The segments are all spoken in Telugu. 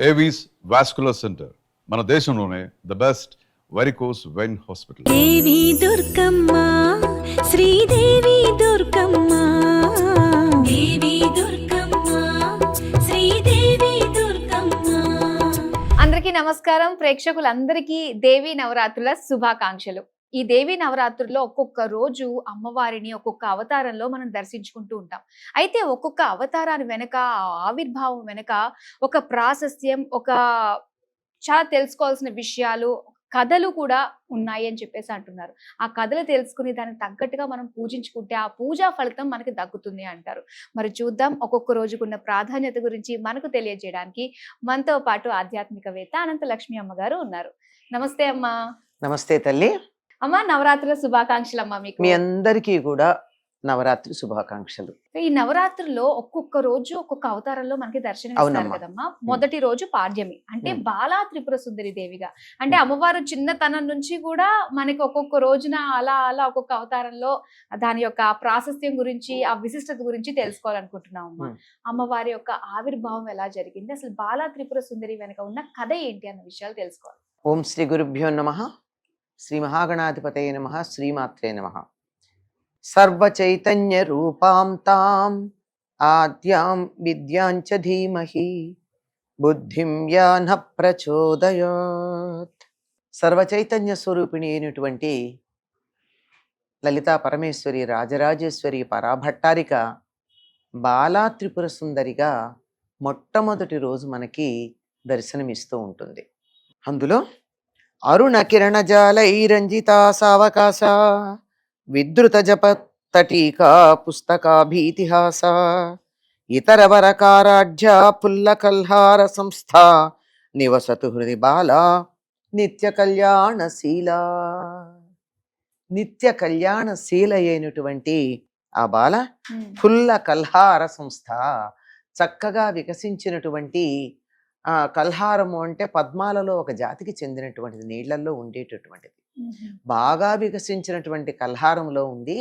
ఏవీస్ వాస్కులర్ సెంటర్ మన దేశంలోనే the best varicose vein hospital Devi Durgamma Sridevi Durgamma Devi Durgamma Sridevi Durgamma అందరికీ నమస్కారం. ప్రేక్షకులందరికీ దేవి నవరాత్రుల శుభాకాంక్షలు. ఈ దేవి నవరాత్రుల్లో ఒక్కొక్క రోజు అమ్మవారిని ఒక్కొక్క అవతారంలో మనం దర్శించుకుంటూ ఉంటాం. అయితే ఒక్కొక్క అవతారాన్ని వెనక ఆవిర్భావం వెనక ఒక ప్రాశస్త్యం ఒక చాలా తెలుసుకోవాల్సిన విషయాలు కథలు కూడా ఉన్నాయి అని చెప్పేసి అంటున్నారు. ఆ కథలు తెలుసుకుని దానికి తగ్గట్టుగా మనం పూజించుకుంటే ఆ పూజా ఫలితం మనకి దక్కుతుంది అంటారు. మరి చూద్దాం ఒక్కొక్క రోజుకున్న ప్రాధాన్యత గురించి మనకు తెలియజేయడానికి మనతో పాటు ఆధ్యాత్మికవేత్త అనంత లక్ష్మి అమ్మగారు ఉన్నారు. నమస్తే అమ్మా. నమస్తే తల్లి. అమ్మా నవరాత్రుల శుభాకాంక్షలు అమ్మా మీకు. మీ అందరికీ కూడా నవరాత్రి శుభాకాంక్షలు. ఈ నవరాత్రుల్లో ఒక్కొక్క రోజు ఒక్కొక్క అవతారంలో మనకి దర్శనం ఇస్తారు. కదమ్మా. మొదటి రోజు పాడ్యమి. అంటే. బాలా త్రిపుర సుందరి దేవిగా. అంటే. అమ్మవారు చిన్నతనం నుంచి కూడా మనకి ఒక్కొక్క రోజున అలా అలా ఒక్కొక్క అవతారంలో దాని యొక్క ప్రాశస్త్యం గురించి ఆ విశిష్టత గురించి తెలుసుకోవాలనుకుంటున్నాం అమ్మా. అమ్మవారి యొక్క ఆవిర్భావం ఎలా జరిగింది? అసలు బాలా త్రిపుర సుందరి వెనక ఉన్న కథ ఏంటి అన్న విషయాలు తెలుసుకోవాలి. ఓం శ్రీ గురుభ్యో నమ. శ్రీ మహాగణాధిపతయ నమ శ్రీమాత్రే నమ. సర్వచైతన్య రూపాం తాం ఆద్యాం విద్యాంచ ధీమహి బుద్ధిం యాన ప్రచోదయాత్. సర్వచైతన్య స్వరూపిణి అయినటువంటి లలితా పరమేశ్వరి రాజరాజేశ్వరి పరాభట్టారిక బాలా త్రిపుర సుందరిగా మొట్టమొదటి రోజు మనకి దర్శనమిస్తూ ఉంటుంది. అందులో అరుణ కిరణ జాలైరంజితా సావకాశ విద్రుత జప తటీకా పుస్తకాభీతిహాస వరకారాఢ్య పుల్ల కల్హార సంస్థ నివసతు హృది బాల నిత్య కళ్యాణశీల నిత్య కళ్యాణశీల అయినటువంటి ఆ బాల ఫుల్ల కల్హార సంస్థ చక్కగా వికసించినటువంటి కల్హారము అంటే పద్మాలలో ఒక జాతికి చెందినటువంటిది నీళ్ళలో ఉండేటటువంటిది. బాగా వికసించినటువంటి కల్హారంలో ఉండి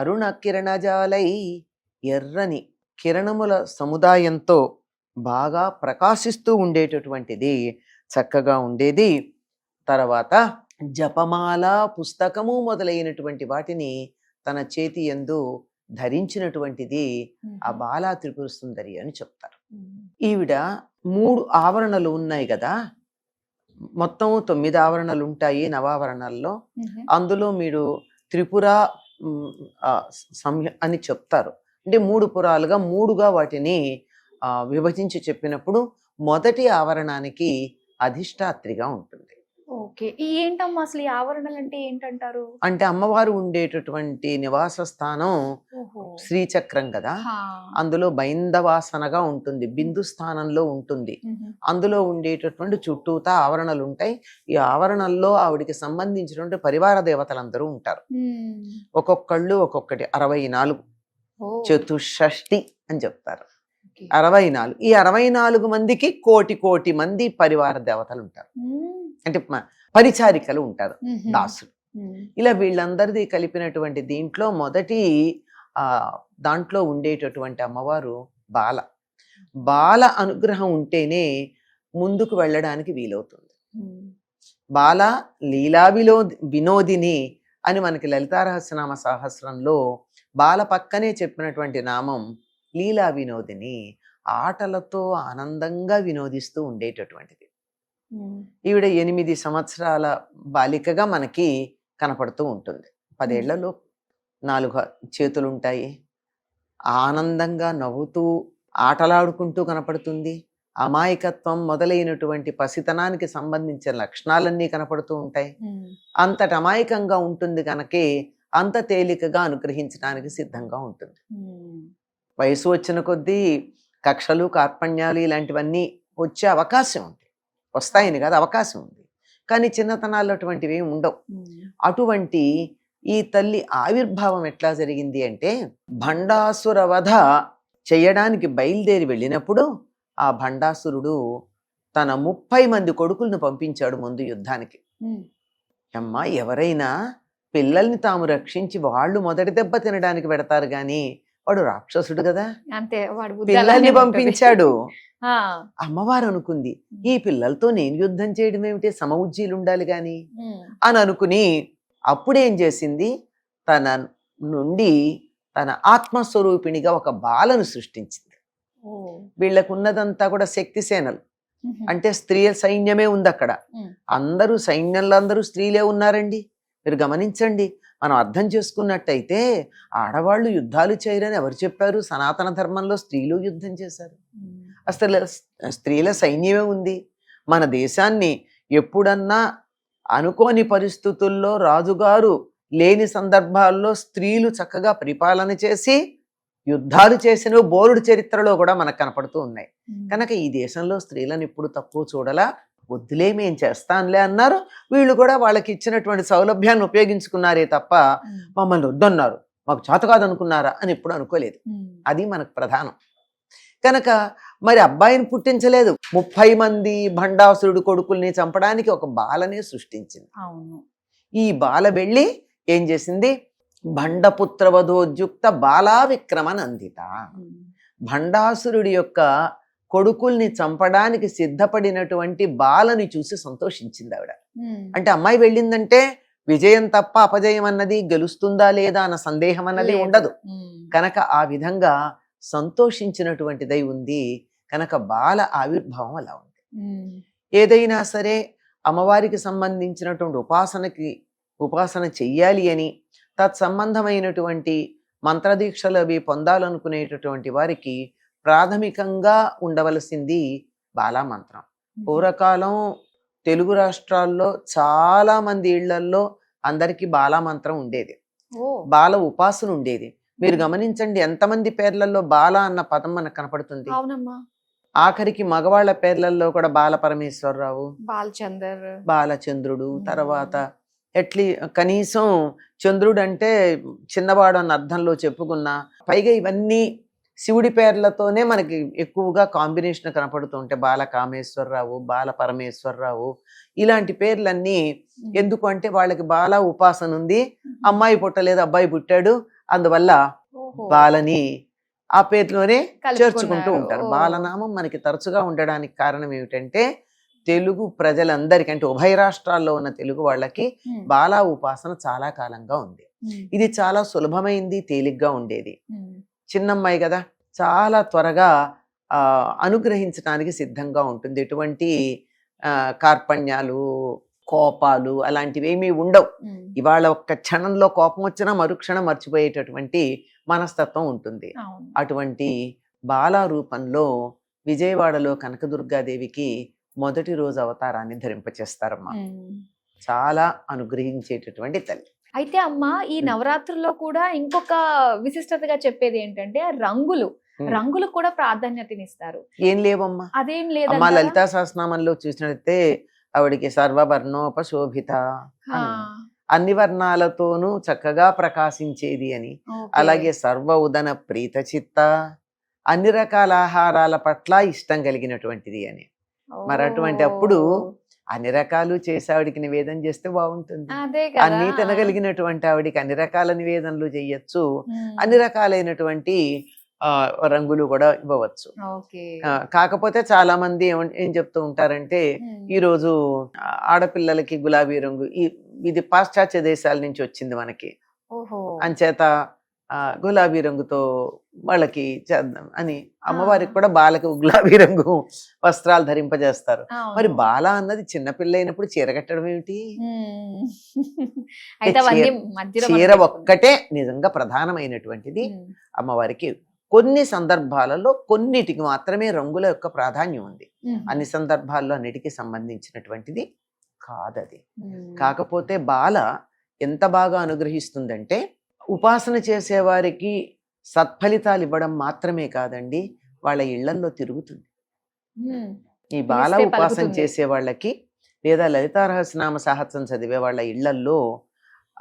అరుణ కిరణజాలై ఎర్రని కిరణముల సముదాయంతో బాగా ప్రకాశిస్తూ ఉండేటటువంటిది చక్కగా ఉండేది. తర్వాత జపమాల పుస్తకము మొదలైనటువంటి వాటిని తన చేతి యందు ధరించినటువంటిది ఆ బాలా త్రిపుర సుందరి అని చెప్తారు. ఈవిడ మూడు ఆవరణలు ఉన్నాయి కదా. మొత్తం తొమ్మిది ఆవరణలు ఉంటాయి నవావరణల్లో. అందులో మీరు త్రిపుర సంహ అని చెప్తారు. అంటే మూడు పురాలుగా మూడుగా వాటిని విభజించి చెప్పినప్పుడు మొదటి ఆవరణానికి అధిష్టాత్రిగా ఉంటుంది. ఓకే ఏంటమ్మా అసలు ఈ ఆవరణలు అంటే ఏంటంటారు అంటే అమ్మవారు ఉండేటటువంటి నివాస స్థానం. శ్రీచక్రం కదా. అందులో బైందవాసనగా ఉంటుంది బిందు స్థానంలో ఉంటుంది. అందులో ఉండేటటువంటి చుట్టూతా ఆవరణలు ఉంటాయి ఈ ఆవరణల్లో ఆవిడికి సంబంధించినటువంటి పరివార దేవతలందరూ ఉంటారు. ఒక్కొక్కళ్ళు ఒక్కొక్కటి అరవై నాలుగు ఓ. చతుషష్టి అని చెప్తారు. అరవై నాలుగు ఈ అరవై నాలుగు మందికి కోటి కోటి మంది పరివార దేవతలు ఉంటారు. అంటే పరిచారికలు ఉంటారు. దాసులు. ఇలా వీళ్ళందరిది కలిపినటువంటి దీంట్లో మొదటి ఆ దాంట్లో ఉండేటటువంటి అమ్మవారు బాల బాల అనుగ్రహం ఉంటేనే ముందుకు వెళ్ళడానికి వీలవుతుంది. బాల లీలా విలో వినోదిని అని మనకి లలితారహస్యనామ సహస్రంలో బాల పక్కనే చెప్పినటువంటి నామం లీలా వినోదిని ఆటలతో ఆనందంగా వినోదిస్తూ ఉండేటటువంటిది. ఈవిడ ఎనిమిది సంవత్సరాల బాలికగా మనకి కనపడుతూ ఉంటుంది. పదేళ్ళలో నాలుగు చేతులు ఉంటాయి ఆనందంగా నవ్వుతూ ఆటలాడుకుంటూ కనపడుతుంది. అమాయకత్వం మొదలైనటువంటి పసితనానికి సంబంధించిన లక్షణాలన్నీ కనపడుతూ ఉంటాయి. అంతటి అమాయకంగా ఉంటుంది కనుకే అంత తేలికగా అనుగ్రహించడానికి సిద్ధంగా ఉంటుంది. వయసు వచ్చిన కొద్దీ కక్షలు కార్పణ్యాలు ఇలాంటివన్నీ వచ్చే అవకాశం ఉంది. వస్తాయని కాదు అవకాశం ఉంది కానీ చిన్నతనాల్లో అటువంటివి ఏమి ఉండవు. అటువంటి ఈ తల్లి ఆవిర్భావం ఎట్లా జరిగింది అంటే భండాసుర వధ చేయడానికి బయలుదేరి వెళ్ళినప్పుడు ఆ భండాసురుడు తన ముప్పై మంది కొడుకులను పంపించాడు ముందు యుద్ధానికి మ్మ్. అమ్మ ఎవరైనా పిల్లల్ని తాము రక్షించి వాళ్ళు మొదటి దెబ్బ తినడానికి పెడతారు గాని వాడు రాక్షసుడు కదా అంతే వాడు పిల్లల్ని. పంపించాడు అమ్మవారు అనుకుంది ఈ పిల్లలతో నేను యుద్ధం చేయడం ఏమిటి? సమవుజ్జీలు ఉండాలి గాని. అని అనుకుని అప్పుడేం చేసింది? తన నుండి తన ఆత్మస్వరూపిణిగా ఒక బాలను సృష్టించింది. ఓ, వీళ్ళకు ఉన్నదంతా కూడా శక్తి సేనలు. అంటే స్త్రీల సైన్యమే ఉంది అక్కడ. అందరూ సైన్యంలో అందరూ స్త్రీలే ఉన్నారండి. మీరు గమనించండి మనం అర్థం చేసుకున్నట్టయితే ఆడవాళ్ళు యుద్ధాలు చేయరని ఎవరు చెప్పారు? సనాతన ధర్మంలో స్త్రీలు యుద్ధం చేశారు. అసలు స్త్రీల సైన్యమే ఉంది. మన దేశాన్ని ఎప్పుడన్నా అనుకోని పరిస్థితుల్లో రాజుగారు లేని సందర్భాల్లో స్త్రీలు చక్కగా పరిపాలన చేసి యుద్ధాలు చేసిన బోరుడు చరిత్రలో కూడా మనకు కనపడుతూ ఉన్నాయి. కనుక ఈ దేశంలో స్త్రీలను ఇప్పుడు తక్కువ చూడలా? వద్దులే మేం చేస్తానులే అన్నారు. వీళ్ళు కూడా వాళ్ళకి ఇచ్చినటువంటి సౌలభ్యాన్ని ఉపయోగించుకున్నారే తప్ప మమ్మల్ని వద్దన్నారు. మాకు చేత కాదనుకున్నారా అని ఎప్పుడు అనుకోలేదు. అది మనకు ప్రధానం. కనుక మరి అబ్బాయిని పుట్టించలేదు. ముప్పై మంది భండాసురుడు కొడుకుల్ని చంపడానికి ఒక బాలనే సృష్టించింది. అవును. ఈ బాల వెళ్ళి ఏం చేసింది? భండపుత్రవధోద్యుక్త బాలా విక్రమ నందిత ఉమ్, భండాసురుడి యొక్క కొడుకుల్ని చంపడానికి సిద్ధపడినటువంటి బాలని చూసి సంతోషించింది ఆవిడ. అంటే అమ్మాయి వెళ్ళిందంటే విజయం తప్ప అపజయం అన్నది గెలుస్తుందా లేదా అన్న సందేహం అన్నది. ఉండదు. కనుక ఆ విధంగా సంతోషించినటువంటిదై ఉంది కనుక బాల ఆవిర్భావం అలా ఉంది. ఏదైనా సరే అమ్మవారికి సంబంధించినటువంటి ఉపాసనకి ఉపాసన చెయ్యాలి అని తత్సంబంధమైనటువంటి మంత్రదీక్షలు అవి పొందాలనుకునేటటువంటి వారికి ప్రాథమికంగా ఉండవలసింది బాలా మంత్రం. పూర్వకాలం తెలుగు రాష్ట్రాల్లో చాలా మంది ఇళ్ళల్లో అందరికీ బాలా మంత్రం ఉండేది. ఓ. బాల ఉపాసన ఉండేది. మీరు గమనించండి ఎంతమంది పేర్లలో బాల అన్న పదం మనకు కనపడుతుంది. ఆఖరికి మగవాళ్ళ పేర్లలో కూడా బాల పరమేశ్వరరావు బాలచందర్. బాలచంద్రుడు. తర్వాత ఎట్లీ కనీసం చంద్రుడు అంటే చిన్నవాడు అన్న అర్థంలో చెప్పుకున్న పైగా ఇవన్నీ శివుడి పేర్లతోనే మనకి ఎక్కువగా కాంబినేషన్ కనపడుతుంటే బాల కామేశ్వరరావు బాల పరమేశ్వరరావు ఇలాంటి పేర్లన్నీ ఎందుకు అంటే వాళ్ళకి బాల ఉపాసన ఉంది. అమ్మాయి పుట్టలేదు అబ్బాయి పుట్టాడు అందువల్ల. బాలని ఆ పేరులోనే. చేర్చుకుంటూ ఉంటారు. బాలనామం మనకి తరచుగా ఉండడానికి కారణం ఏమిటంటే తెలుగు ప్రజలందరికీ అంటే ఉభయ రాష్ట్రాల్లో ఉన్న తెలుగు వాళ్ళకి బాలా ఉపాసన చాలా కాలంగా ఉంది. ఇది చాలా సులభమైంది తేలిగ్గా ఉండేది. చిన్నమ్మాయి కదా చాలా త్వరగా ఆ అనుగ్రహించడానికి సిద్ధంగా ఉంటుంది. ఎటువంటి ఆ, కార్పణ్యాలు కోపాలు అలాంటివి ఏమీ ఉండవు. ఇవాళ ఒక్క క్షణంలో కోపం వచ్చినా మరుక్షణం మర్చిపోయేటటువంటి మనస్తత్వం ఉంటుంది. అటువంటి బాలా రూపంలో విజయవాడలో కనకదుర్గాదేవికి మొదటి రోజు అవతారాన్ని ధరింపచేస్తారమ్మా. చాలా అనుగ్రహించేటటువంటి తల్లి. అయితే అమ్మ ఈ నవరాత్రుల్లో కూడా ఇంకొక విశిష్టతగా చెప్పేది ఏంటంటే రంగులు. రంగులు కూడా ప్రాధాన్యతనిస్తారు. ఏం లేవమ్మా. అదేం అమ్మా లేదంటారా? లలితా సహస్రనామంలో చూసినట్లయితే ఆవిడికి సర్వవర్ణోపశోభిత. అన్ని వర్ణాలతోనూ చక్కగా ప్రకాశించేది అని. అలాగే సర్వ ఉదన ప్రీత చిత్త అన్ని రకాల ఆహారాల పట్ల ఇష్టం కలిగినటువంటిది అని. మరి అటువంటి అప్పుడు అన్ని రకాలు చేసి ఆవిడికి నివేదన చేస్తే బాగుంటుంది. అన్ని తినగలిగినటువంటి ఆవిడికి అన్ని రకాల నివేదనలు చేయొచ్చు. అన్ని రకాలైనటువంటి రంగులు కూడా ఇవ్వవచ్చు. కాకపోతే చాలా మంది ఏం చెప్తూ ఉంటారంటే ఈ రోజు ఆడపిల్లలకి గులాబీ రంగు ఈ- ఇది పాశ్చాత్య దేశాల నుంచి వచ్చింది మనకి. అంచేత ఆ, గులాబీ రంగుతో వాళ్ళకి చేద్దాం అని అమ్మవారికి కూడా బాలకు గులాబీ రంగు వస్త్రాలు ధరింపజేస్తారు. మరి బాల అన్నది చిన్నపిల్ల అయినప్పుడు చీర కట్టడం ఏమిటి? చీర-. ఒక్కటే నిజంగా ప్రధానమైనటువంటిది అమ్మవారికి కొన్ని సందర్భాలలో కొన్నిటికి మాత్రమే రంగుల యొక్క ప్రాధాన్యం ఉంది. అన్ని సందర్భాల్లో అన్నిటికీ సంబంధించినటువంటిది కాదది. కాకపోతే బాల ఎంత బాగా అనుగ్రహిస్తుందంటే ఉపాసన చేసేవారికి సత్ఫలితాలు ఇవ్వడం మాత్రమే కాదండి వాళ్ళ ఇళ్ళల్లో తిరుగుతుంది. ఈ బాల ఉపాసన. చేసే వాళ్ళకి లేదా లలితారహస్యనామ సాహసం చదివే వాళ్ళ ఇళ్ళల్లో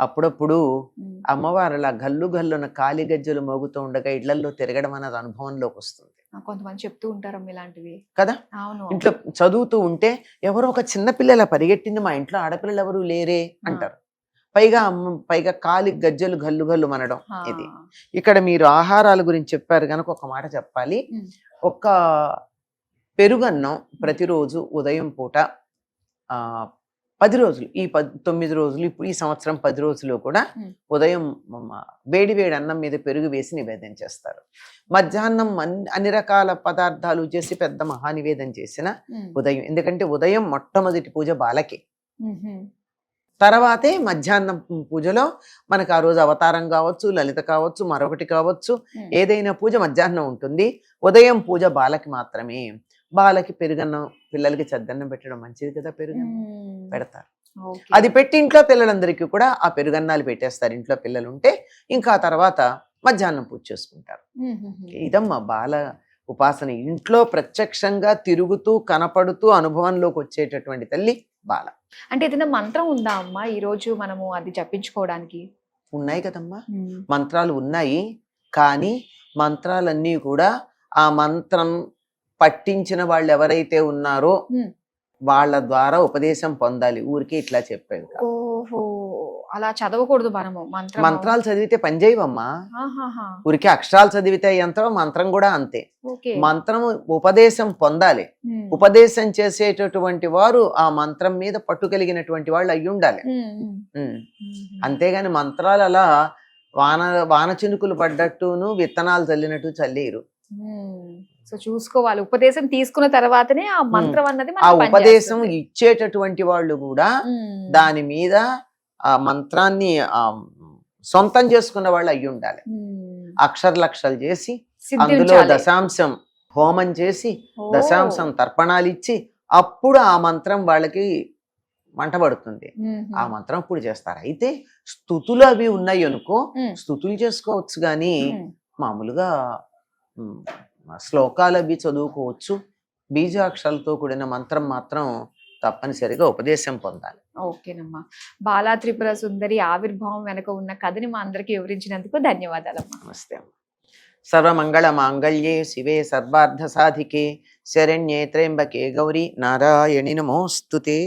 అప్పుడప్పుడు ఉమ్. అమ్మవారు అలా గల్లు గల్లున కాలి గజ్జలు మోగుతూ ఉండగా ఇళ్ళల్లో తిరగడం అన్నది అనుభవంలోకి వస్తుంది. కొంతమంది చెప్తూ ఉంటారమ్మ ఇలాంటివి. కదా? అవును. ఇంట్లో చదువుతూ ఉంటే ఎవరో ఒక చిన్న పిల్లల పరిగెట్టింది మా ఇంట్లో ఆడపిల్లలు ఎవరు లేరే అంటారు. పైగా అమ్మ పైగా కాలి గజ్జలు గల్లు గల్లు మనడం ఇది. ఇక్కడ మీరు ఆహారాల గురించి చెప్పారు కనుక ఒక మాట చెప్పాలి. ఒక్క పెరుగన్నం ప్రతిరోజు ఉదయం పూట ఆ, పది రోజులు ఈ పద్ తొమ్మిది రోజులు ఇప్పుడు ఈ సంవత్సరం పది రోజులు కూడా. ఉదయం వేడి వేడి అన్నం మీద పెరుగు వేసి నివేదన చేస్తారు. మధ్యాహ్నం అన్ని అన్ని రకాల పదార్థాలు చేసి పెద్ద మహానివేదన చేసిన ఉదయం ఎందుకంటే ఉదయం మొట్టమొదటి పూజ బాలకి. తర్వాతే మధ్యాహ్నం పూజలో మనకు ఆ రోజు అవతారం కావచ్చు లలిత కావచ్చు మరొకటి కావచ్చు ఏదైనా పూజ మధ్యాహ్నం ఉంటుంది. ఉదయం పూజ బాలకి మాత్రమే. బాలకి పెరుగన్నం పిల్లలకి చద్దన్నం పెట్టడం మంచిది కదా పెరుగన్నం? పెడతారు. అది పెట్టి ఇంట్లో పిల్లలందరికీ కూడా ఆ పెరుగన్నాలు పెట్టేస్తారు. ఇంట్లో పిల్లలు ఉంటే ఇంకా తర్వాత మధ్యాహ్నం పూజ చేసుకుంటారు. ఇదమ్మా బాల ఉపాసన. ఇంట్లో ప్రత్యక్షంగా తిరుగుతూ కనపడుతూ అనుభవంలోకి వచ్చేటటువంటి తల్లి బాల. అంటే ఏదైనా మంత్రం ఉందా అమ్మా ఈ రోజు మనము అది జపించుకోవడానికి? ఉన్నాయి కదమ్మా. మంత్రాలు ఉన్నాయి. కానీ మంత్రాలన్నీ కూడా ఆ మంత్రం పట్టించిన వాళ్ళు ఎవరైతే ఉన్నారో. వాళ్ళ ద్వారా ఉపదేశం పొందాలి. ఊరికే ఇట్లా. ఓహో అలా చదవకూడదు మనము మంత్రం మంత్రాలు చదివితే పనిచేయవమ్మా ఊరికే అక్షరాలు చదివితే ఎంత మంత్రం కూడా అంతే. మంత్రం ఉపదేశం పొందాలి. ఉపదేశం చేసేటటువంటి వారు ఆ మంత్రం మీద పట్టు కలిగినటువంటి వాళ్ళు అయి ఉండాలి. అంతేగాని మంత్రాలు అలా వాన వాన చినుకులు పడ్డట్టును విత్తనాలు చల్లినట్టు చల్లేరు. సో చూసుకోవాలి. ఉపదేశం తీసుకున్న తర్వాతనే ఆ మంత్రం అన్నది ఆ ఉపదేశం. ఇచ్చేటటువంటి వాళ్ళు కూడా దాని మీద ఆ మంత్రాన్ని సొంతం చేసుకున్న వాళ్ళు అయి ఉండాలి. ఉమ్, అక్షర లక్షలు చేసి అందులో. దశాంశం హోమం చేసి దశాంశం తర్పణాలు ఇచ్చి అప్పుడు ఆ మంత్రం వాళ్ళకి మంట పడుతుంది. ఆ మంత్రం అప్పుడు చేస్తారు. అయితే స్థుతులు అవి ఉన్నాయి అనుకో స్థుతులు చేసుకోవచ్చు కానీ మామూలుగా శ్లోకాలు అవి చదువుకోవచ్చు. బీజాక్షరాలతో కూడిన మంత్రం మాత్రం తప్పనిసరిగా ఉపదేశం పొందాలి. ఓకేనమ్మా. బాలా త్రిపుర సుందరి ఆవిర్భావం వెనక ఉన్న కథని మా అందరికి వివరించినందుకు ధన్యవాదాలమ్మా. నమస్తే సర్వమంగళ మాంగళ్యే శివే సర్వార్థ సాధికే శరణ్యే త్ర్యంబకే గౌరీ నారాయణి నమోస్తుతే.